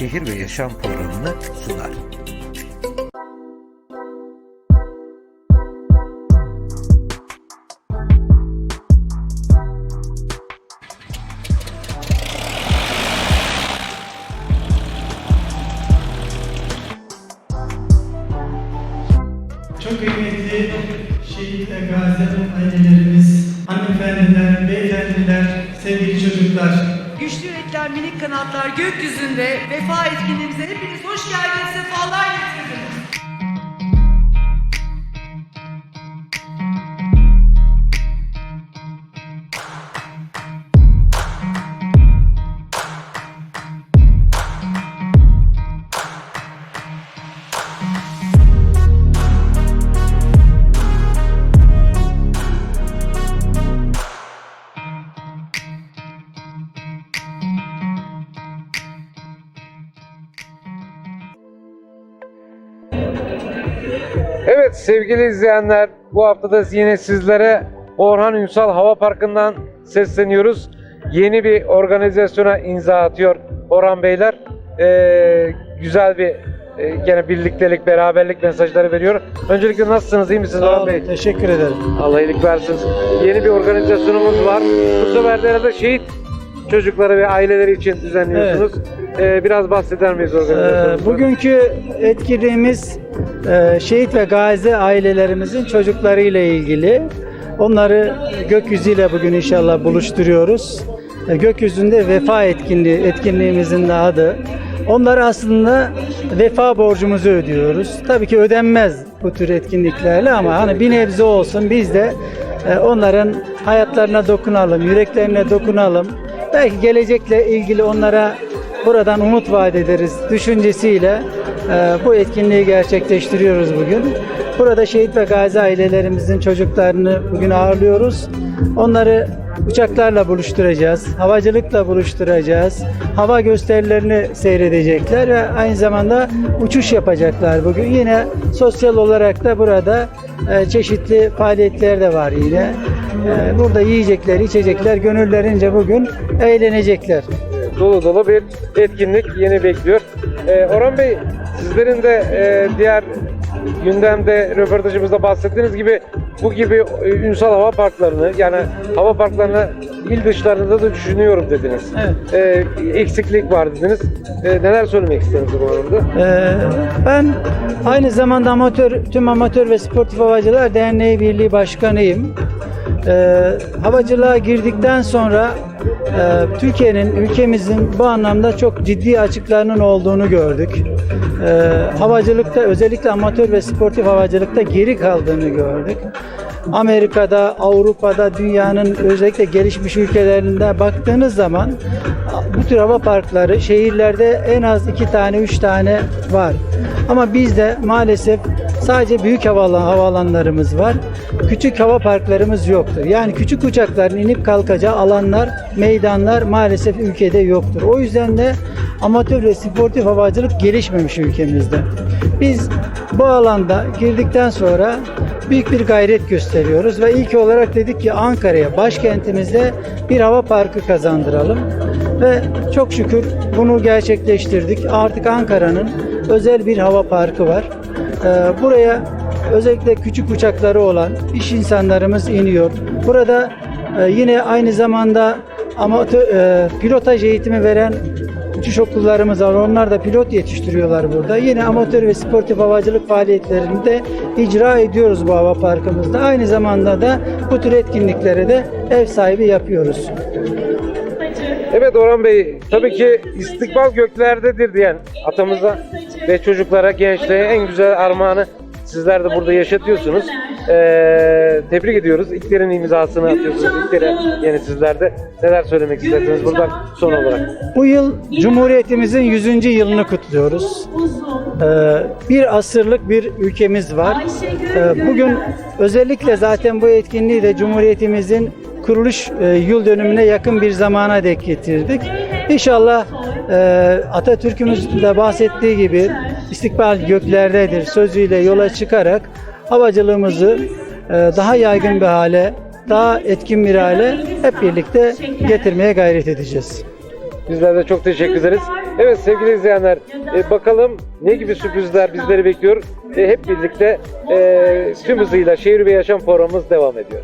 Şehir ve Yaşam programını sunar. Çok kıymetli şehit ve gazi ailelerimiz, hanımefendiler, beyefendiler, sevgili çocuklar. Güçlü yürekler, minik kanatlar gökyüzünde vefa etkinliğimize hepiniz hoş geldiniz, sefalar getirdiniz. Evet sevgili izleyenler bu hafta da yine sizlere Orhan Ünsal Hava Parkı'ndan sesleniyoruz. Yeni bir organizasyona imza atıyor Orhan Beyler. Ee, güzel bir e, gene birliktelik, beraberlik mesajları veriyor. Öncelikle nasılsınız? iyi misiniz Orhan Bey? teşekkür ederim. Allah iyilik versin. Yeni bir organizasyonumuz var. Bu sefer de şehit çocukları ve aileleri için düzenliyorsunuz. Ee, biraz bahseder miyiz Ee, organizasyonumuzdan? bugünkü etkinliğimiz e, şehit ve gazi ailelerimizin çocuklarıyla ilgili. Onları gökyüzüyle bugün inşallah buluşturuyoruz. E, Gökyüzünde vefa etkinliği, etkinliğimizin de adı. Onlara aslında vefa borcumuzu ödüyoruz. Tabii ki ödenmez bu tür etkinliklerle ama hani bir nebze olsun biz de e, onların hayatlarına dokunalım, yüreklerine dokunalım. Belki gelecekle ilgili onlara buradan umut vaat ederiz düşüncesiyle e, bu etkinliği gerçekleştiriyoruz bugün. Burada şehit ve gazi ailelerimizin çocuklarını bugün ağırlıyoruz. Onları uçaklarla buluşturacağız, havacılıkla buluşturacağız. Hava gösterilerini seyredecekler ve aynı zamanda uçuş yapacaklar bugün. Yine sosyal olarak da burada e, çeşitli faaliyetler de var yine. E, Burada yiyecekler, içecekler gönüllerince bugün eğlenecekler. Dolu dolu bir etkinlik yeni bekliyor. Ee, Orhan Bey sizlerin de e, diğer gündemde röportajımızda bahsettiğiniz gibi bu gibi e, ünsal hava parklarını yani hava parklarını il dışlarında da düşünüyorum dediniz. Evet. Ee, eksiklik var dediniz. Ee, neler söylemek istersiniz bu arada? Ee, ben aynı zamanda amatör tüm amatör ve sportif havacılar derneği birliği başkanıyım. Ee, havacılığa girdikten sonra e, Türkiye'nin ülkemizin bu anlamda çok ciddi açıklarının olduğunu gördük. Ee, havacılıkta özellikle amatör ve sportif havacılıkta geri kaldığını gördük. Amerika'da, Avrupa'da, dünyanın özellikle gelişmiş ülkelerinde baktığınız zaman bu tür hava parkları şehirlerde en az iki tane, üç tane var. Ama bizde maalesef sadece büyük havalan, havalanlarımız var. Küçük hava parklarımız yoktur. Yani küçük uçakların inip kalkacağı alanlar, meydanlar maalesef ülkede yoktur. O yüzden de amatör ve sportif havacılık gelişmemiş ülkemizde. Biz bu alanda girdikten sonra büyük bir gayret gösteriyoruz ve ilk olarak dedik ki Ankara'ya, başkentimizde bir hava parkı kazandıralım. Ve çok şükür bunu gerçekleştirdik. Artık Ankara'nın özel bir hava parkı var. Ee, buraya özellikle küçük uçakları olan iş insanlarımız iniyor. Burada e, yine aynı zamanda amatör, e, pilotaj eğitimi veren uçuş okullarımız var. Onlar da pilot yetiştiriyorlar burada. Yine amatör ve sportif havacılık faaliyetlerini de icra ediyoruz bu hava parkımızda. Aynı zamanda da bu tür etkinliklere de ev sahibi yapıyoruz. Evet Orhan Bey, tabii ki istikbal göklerdedir diyen atamıza ve çocuklara, gençliğe en güzel armağanı sizler de burada yaşatıyorsunuz. Ee, tebrik ediyoruz. İlklerin imzasını atıyorsunuz. İlklere yeni sizler de. Neler söylemek istersiniz buradan son olarak? Bu yıl Cumhuriyetimizin 100. yılını kutluyoruz. Ee, bir asırlık bir ülkemiz var. Ee, bugün özellikle zaten bu etkinliği de Cumhuriyetimizin kuruluş e, yıl dönümüne yakın bir zamana denk getirdik. İnşallah Atatürk'ümüz de bahsettiği gibi istikbal göklerdedir sözüyle yola çıkarak havacılığımızı e, daha yaygın bir hale, daha etkin bir hale hep birlikte getirmeye gayret edeceğiz. Bizler de çok teşekkür ederiz. Evet sevgili izleyenler e, bakalım ne gibi sürprizler bizleri bekliyor. E, hep birlikte e, tüm hızıyla Şehir ve Yaşam programımız devam ediyor.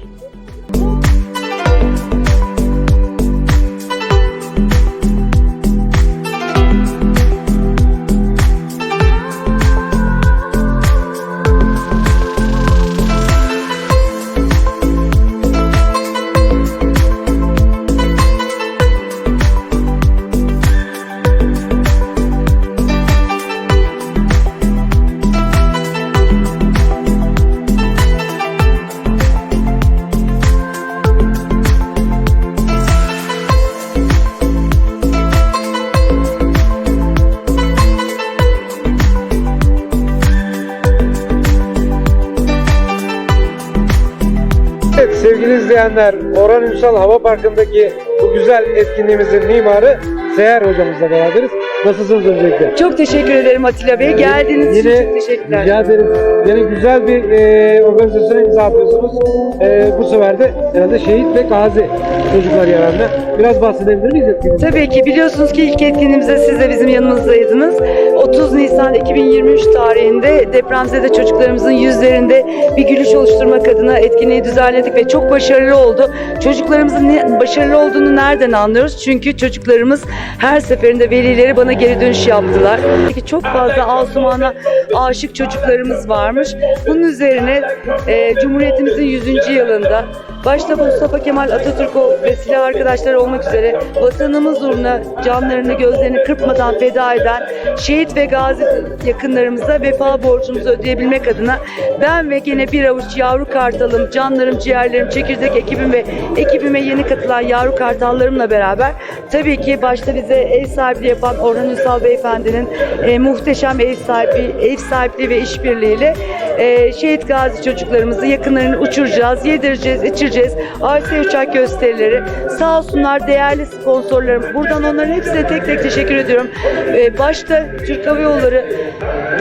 İzleyenler, Orhan Ünsal Hava Parkı'ndaki bu güzel etkinliğimizin mimarı Seher hocamızla beraberiz. Nasılsınız öncelikle? Çok teşekkür ederim Atilla Bey. Geldiğiniz için Yine çok teşekkürler. rica ederiz. Yine güzel bir e, organizasyona imza atıyorsunuz. E, bu sefer de herhalde şehit ve gazi çocuklar yararına. Biraz bahsedebilir miyiz etkinlikten? Tabii ki biliyorsunuz ki ilk etkinliğimizde siz de bizim yanımızdaydınız. 30 Nisan 2023 tarihinde depremzede çocuklarımızın yüzlerinde bir gülüş oluşturmak adına etkinliği düzenledik ve çok başarılı oldu. Çocuklarımızın ne- başarılı olduğunu nereden anlıyoruz? Çünkü çocuklarımız her seferinde velileri bana geri dönüş yaptılar. Peki çok fazla Asuman'a aşık çocuklarımız varmış. Bunun üzerine e, Cumhuriyetimizin 100. yılında Başta Mustafa Kemal Atatürk o ve silah arkadaşları olmak üzere vatanımız uğruna canlarını gözlerini kırpmadan feda eden şehit ve gazi yakınlarımıza vefa borcumuzu ödeyebilmek adına ben ve gene bir avuç yavru kartalım, canlarım, ciğerlerim, çekirdek ekibim ve ekibime yeni katılan yavru kartallarımla beraber tabii ki başta bize ev sahipliği yapan Orhan Ünsal Beyefendi'nin e, muhteşem ev sahibi, ev sahipliği ve işbirliğiyle e, şehit gazi çocuklarımızı yakınlarını uçuracağız, yedireceğiz, içireceğiz. ARSE uçak gösterileri. Sağ olsunlar değerli sponsorlarım. Buradan onların hepsine tek tek teşekkür ediyorum. E, başta Türk Hava Yolları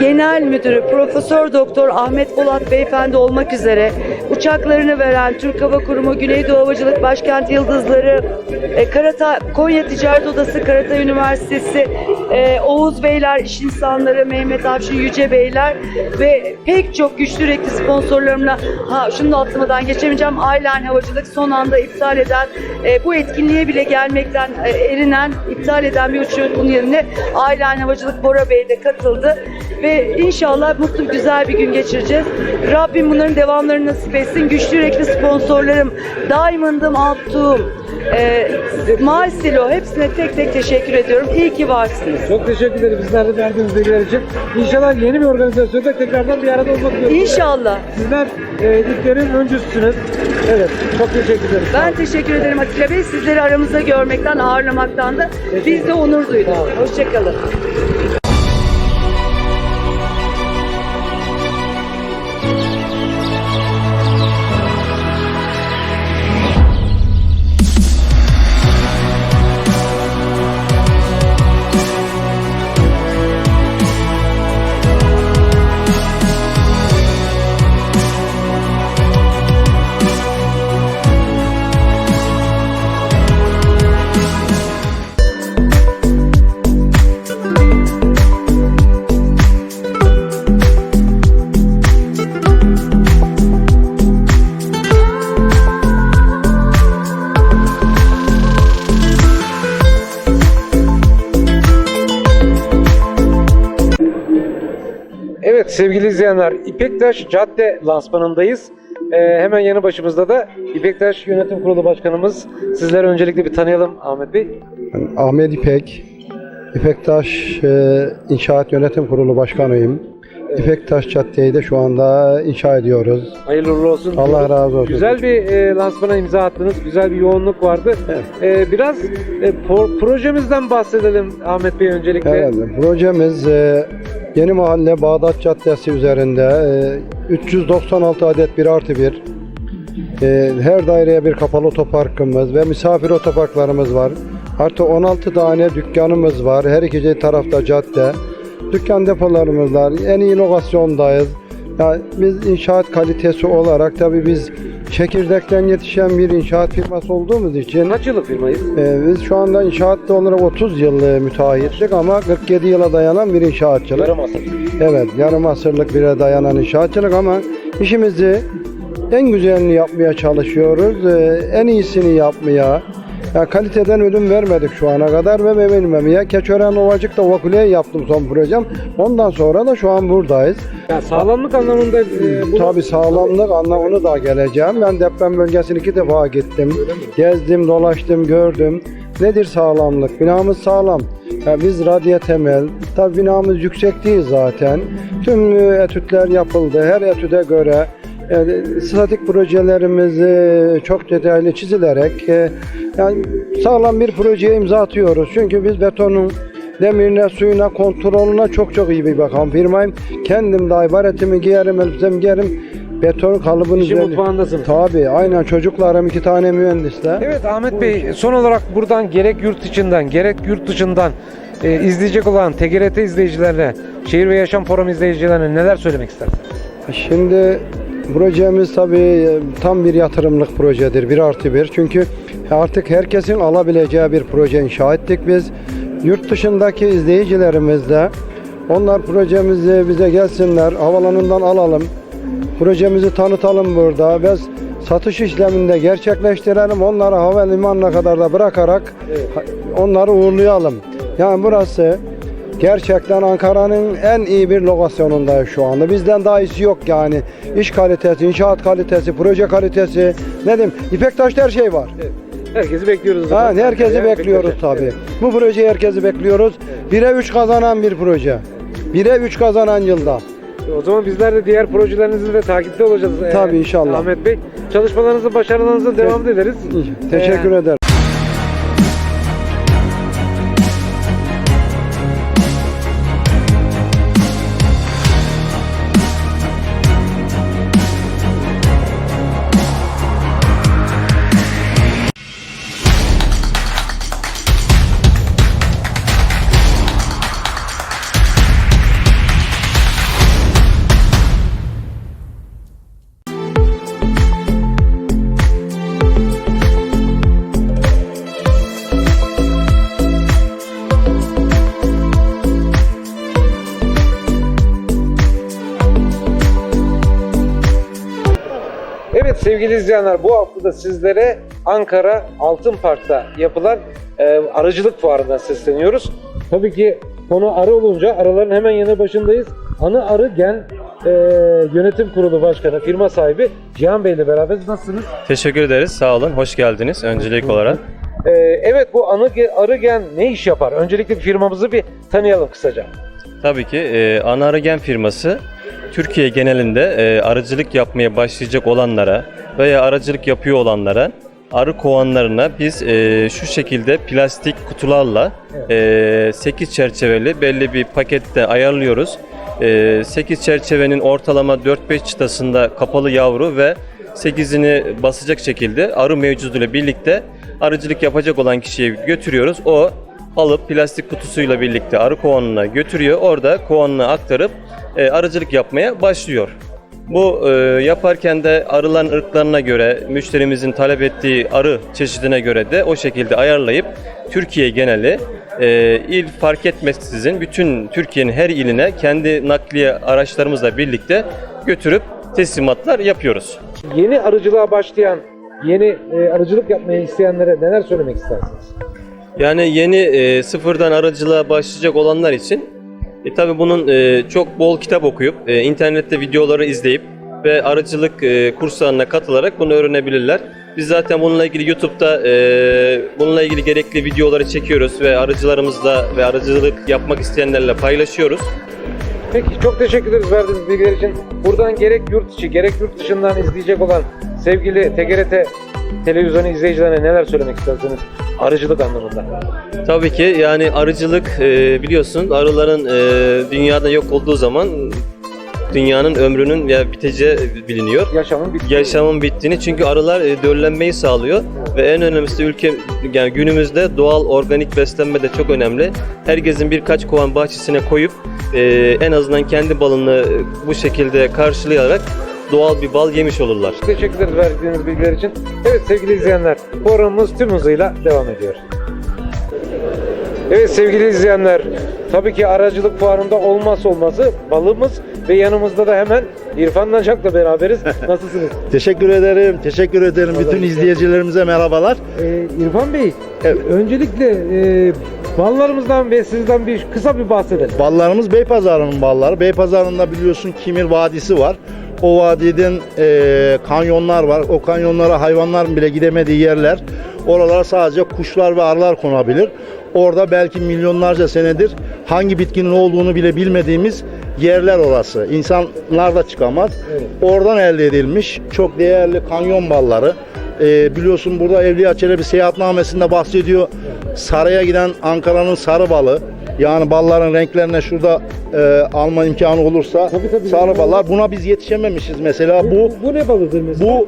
Genel Müdürü Profesör Doktor Ahmet Polat Beyefendi olmak üzere uçaklarını veren Türk Hava Kurumu Güneydoğu Havacılık Başkent Yıldızları e, Karata Konya Ticaret Odası Karatay Üniversitesi e, Oğuz Beyler iş insanları Mehmet Avşin Yüce Beyler ve pek çok güçlü yürekli sponsorlarımla ha şunu da atlamadan geçemeyeceğim Aylan Havacılık son anda iptal eden e, bu etkinliğe bile gelmekten e, erinen iptal eden bir uçuşun yerine Aylan Havacılık Bora Bey de katıldı ve inşallah mutlu güzel bir gün geçireceğiz. Rabbim bunların devamlarını nasip etsin. Güçlü yürekli sponsorlarım, Diamond'ım, Altuğ'um, e, Marsilo hepsine tek tek teşekkür ediyorum. İyi ki varsınız. Çok teşekkür ederiz bizler de verdiğiniz bilgiler için. İnşallah yeni bir organizasyonda tekrardan bir arada olmak dileğiyle. İnşallah. Sizler e, ilklerin öncüsünüz. Evet, çok teşekkür ederiz. Ben teşekkür ederim Atilla Bey. Sizleri aramızda görmekten, ağırlamaktan da biz de onur duyduk. Hoşçakalın. Sevgili izleyenler, İpektaş Cadde lansmanındayız. Ee, hemen yanı başımızda da İpektaş Yönetim Kurulu Başkanımız. Sizleri öncelikle bir tanıyalım Ahmet Bey. Ahmet İpek, İpektaş e, İnşaat Yönetim Kurulu Başkanıyım. İpektaş Cadde'yi de şu anda inşa ediyoruz. Hayırlı uğurlu olsun. Allah razı olsun. Güzel bir e, lansmana imza attınız. Güzel bir yoğunluk vardı. E, biraz e, pro- projemizden bahsedelim Ahmet Bey öncelikle. Evet, projemiz e, Yeni Mahalle Bağdat Caddesi üzerinde e, 396 adet 1 artı 1 e, her daireye bir kapalı otoparkımız ve misafir otoparklarımız var. Artı 16 tane dükkanımız var. Her iki tarafta cadde. Dükkan depolarımız var. En iyi inovasyondayız. Ya biz inşaat kalitesi olarak tabii biz çekirdekten yetişen bir inşaat firması olduğumuz için Kaç yıllık firmayız? e, biz şu anda inşaatta olarak 30 yıl e, müteahhitlik ama 47 yıla dayanan bir inşaatçılık. Yarım asır. Evet, yarım asırlık bire dayanan inşaatçılık ama işimizi en güzelini yapmaya çalışıyoruz. Ee, en iyisini yapmaya. Ya kaliteden ödün vermedik şu ana kadar ve memnunum. Keçören Ovacık'ta Vakule'ye yaptım son projem. Ondan sonra da şu an buradayız. Ya sağlamlık anlamında e, bu Tabi sağlamlık anlamını da geleceğim. Ben deprem bölgesine iki defa gittim. Gezdim, dolaştım, gördüm. Nedir sağlamlık? Binamız sağlam. Ya biz radya temel. Tabi binamız yüksek değil zaten. Tüm e, etütler yapıldı. Her etüde göre e, statik projelerimiz e, çok detaylı çizilerek yani sağlam bir projeye imza atıyoruz. Çünkü biz betonun demirine, suyuna, kontrolüne çok çok iyi bir bakan firmayım. Kendim de ibaretimi giyerim, elbisemi giyerim. Beton kalıbını işin üzerine- mutfağındasınız. Tabii aynen çocuklarım iki tane mühendisler. Evet Ahmet Bey son olarak buradan gerek yurt içinden gerek yurt dışından e, izleyecek olan TGRT izleyicilerine, Şehir ve Yaşam Forum izleyicilerine neler söylemek istersiniz? Şimdi projemiz tabii e, tam bir yatırımlık projedir. Bir artı bir. Çünkü artık herkesin alabileceği bir proje inşa ettik biz. Yurt dışındaki izleyicilerimiz de onlar projemizi bize gelsinler, havalanından alalım. Projemizi tanıtalım burada. Biz satış işleminde gerçekleştirelim. Onları havalimanına kadar da bırakarak onları uğurlayalım. Yani burası gerçekten Ankara'nın en iyi bir lokasyonundayız şu anda. Bizden daha iyisi yok yani. İş kalitesi, inşaat kalitesi, proje kalitesi. Ne diyeyim? İpektaş'ta her şey var. Herkesi bekliyoruz. Ha, zaten. herkesi Evet, bekliyoruz tabii. Evet. Bu projeyi herkesi bekliyoruz. 1'e 3 kazanan bir proje. 1'e 3 kazanan yılda. O zaman bizler de diğer projelerinizin de takipte olacağız. Ee, Tabii, inşallah. Ahmet Bey çalışmalarınızı, başarılarınızı devam ederiz. Teşekkür Ee, ederim. Evet sevgili izleyenler bu hafta da sizlere Ankara Altın Park'ta yapılan e, aracılık fuarından sesleniyoruz. Tabii ki konu arı olunca arıların hemen yanı başındayız. Anı Arı Gen e, Yönetim Kurulu Başkanı, firma sahibi Cihan Bey ile beraberiz. Nasılsınız? Teşekkür ederiz. Sağ olun. Hoş geldiniz öncelik olarak. E, evet bu Anı, Arı Gen ne iş yapar? Öncelikle firmamızı bir tanıyalım kısaca. Tabii ki e, Ana Arı Gen firması Türkiye genelinde e, arıcılık yapmaya başlayacak olanlara veya arıcılık yapıyor olanlara arı kovanlarına biz e, şu şekilde plastik kutularla e, 8 çerçeveli belli bir pakette ayarlıyoruz. E, 8 çerçevenin ortalama 4-5 çıtasında kapalı yavru ve 8'ini basacak şekilde arı mevcuduyla birlikte arıcılık yapacak olan kişiye götürüyoruz. O alıp plastik kutusuyla birlikte arı kovanına götürüyor. Orada kovanına aktarıp e, arıcılık yapmaya başlıyor. Bu e, yaparken de arıların ırklarına göre, müşterimizin talep ettiği arı çeşidine göre de o şekilde ayarlayıp Türkiye geneli e, il fark etmeksizin bütün Türkiye'nin her iline kendi nakliye araçlarımızla birlikte götürüp teslimatlar yapıyoruz. Yeni arıcılığa başlayan, yeni e, arıcılık yapmaya isteyenlere neler söylemek istersiniz? Yani yeni e, sıfırdan aracılığa başlayacak olanlar için e, tabi bunun e, çok bol kitap okuyup e, internette videoları izleyip ve arıcılık e, kurslarına katılarak bunu öğrenebilirler. Biz zaten bununla ilgili YouTube'da e, bununla ilgili gerekli videoları çekiyoruz ve arıcılarımızla ve arıcılık yapmak isteyenlerle paylaşıyoruz. Peki çok teşekkür ederiz verdiğiniz bilgiler için. Buradan gerek yurt içi gerek yurt dışından izleyecek olan sevgili TGRT televizyonu izleyicilerine neler söylemek istersiniz arıcılık anlamında? Tabii ki yani arıcılık e, biliyorsun arıların e, dünyada yok olduğu zaman dünyanın ömrünün ya biteceği biliniyor. Yaşamın bir yaşamın bittiğini çünkü arılar e, döllenmeyi sağlıyor ve en önemlisi ülke yani günümüzde doğal organik beslenme de çok önemli. Herkesin birkaç kovan bahçesine koyup e, en azından kendi balını bu şekilde karşılayarak doğal bir bal yemiş olurlar. Teşekkür ederiz verdiğiniz bilgiler için. Evet sevgili izleyenler programımız tüm hızıyla devam ediyor. Evet sevgili izleyenler tabii ki aracılık fuarında olmazsa olmazı balımız ve yanımızda da hemen İrfan Nacak'la beraberiz. Nasılsınız? Teşekkür ederim. Teşekkür ederim. Bütün izleyicilerimize merhabalar. Ee, İrfan Bey, Evet. öncelikle e, ballarımızdan ve sizden bir kısa bir bahsedelim. Ballarımız Beypazarı'nın balları. Beypazarı'nda biliyorsun Kimir Vadisi var. O vadiden e, kanyonlar var. O kanyonlara hayvanların bile gidemediği yerler. Oralara sadece kuşlar ve arılar konabilir. Orada belki milyonlarca senedir hangi bitkinin olduğunu bile bilmediğimiz yerler orası. İnsanlar da çıkamaz. Oradan elde edilmiş çok değerli kanyon balları. E, biliyorsun burada Evliya Çelebi seyahatnamesinde bahsediyor. Saraya giden Ankara'nın sarı balı. Yani balların renklerine şurada e, alma imkanı olursa Tabii, tabii. sarı ballar. Buna biz yetişememişiz mesela. Bu bu ne balıdır mesela? bu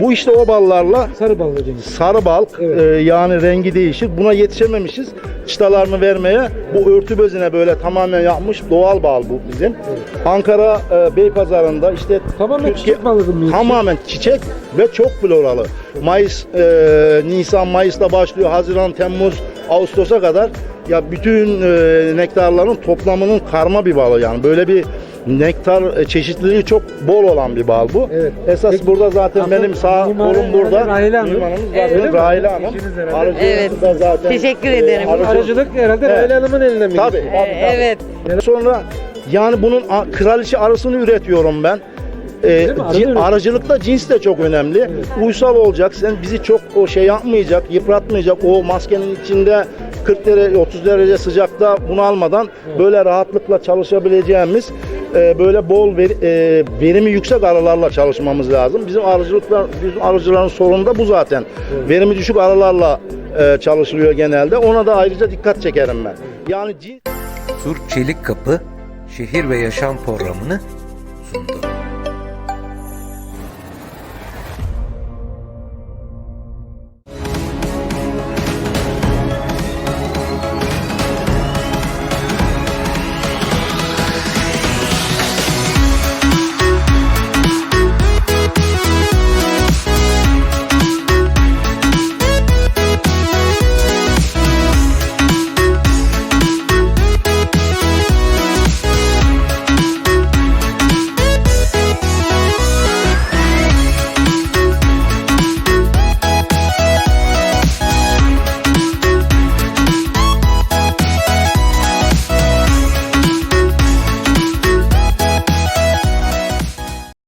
bu işte o ballarla sarı bal sarı bal Evet. e, yani rengi değişir. Buna yetişememişiz. Çıtalarını vermeye bu örtü bezine böyle tamamen yapmış doğal bal bu bizim. Ankara e, Beypazarı'nda işte Tamamen Türkiye- çiçek balıdır mı? Tamamen çiçek ve çok floralı. Mayıs, e, Nisan, Mayıs'ta başlıyor. Haziran, Temmuz, Ağustos'a kadar ya bütün e, nektarların toplamının karma bir balı yani. Böyle bir nektar e, çeşitliliği çok bol olan bir bal bu. Evet. Esas Peki, burada zaten asıl benim sağ mimari kolum burada. Rahile Hanım. Evet. Rahile Hanım. Evet. da zaten. Teşekkür e, ederim. aracı- Aracılık herhalde Evet. Rahile Hanım'ın elinden mi? Tabii. Ee, tabii. evet. Sonra yani bunun a- kraliçe arısını üretiyorum ben. Da cin- üretiyor. arıcılıkta cins de çok önemli. Uysal olacak. Sen bizi çok o şey yapmayacak, yıpratmayacak. O maskenin içinde 40 derece 30 derece sıcakta bunu almadan böyle rahatlıkla çalışabileceğimiz e, böyle bol ver- e, verimi yüksek arılarla çalışmamız lazım. Bizim arıcılıklar bizim arıcıların sorunu da bu zaten. Verimi düşük arılarla e, çalışılıyor genelde. Ona da ayrıca dikkat çekerim ben. Yani cins Tur Çelik Kapı Şehir ve Yaşam programını sundu.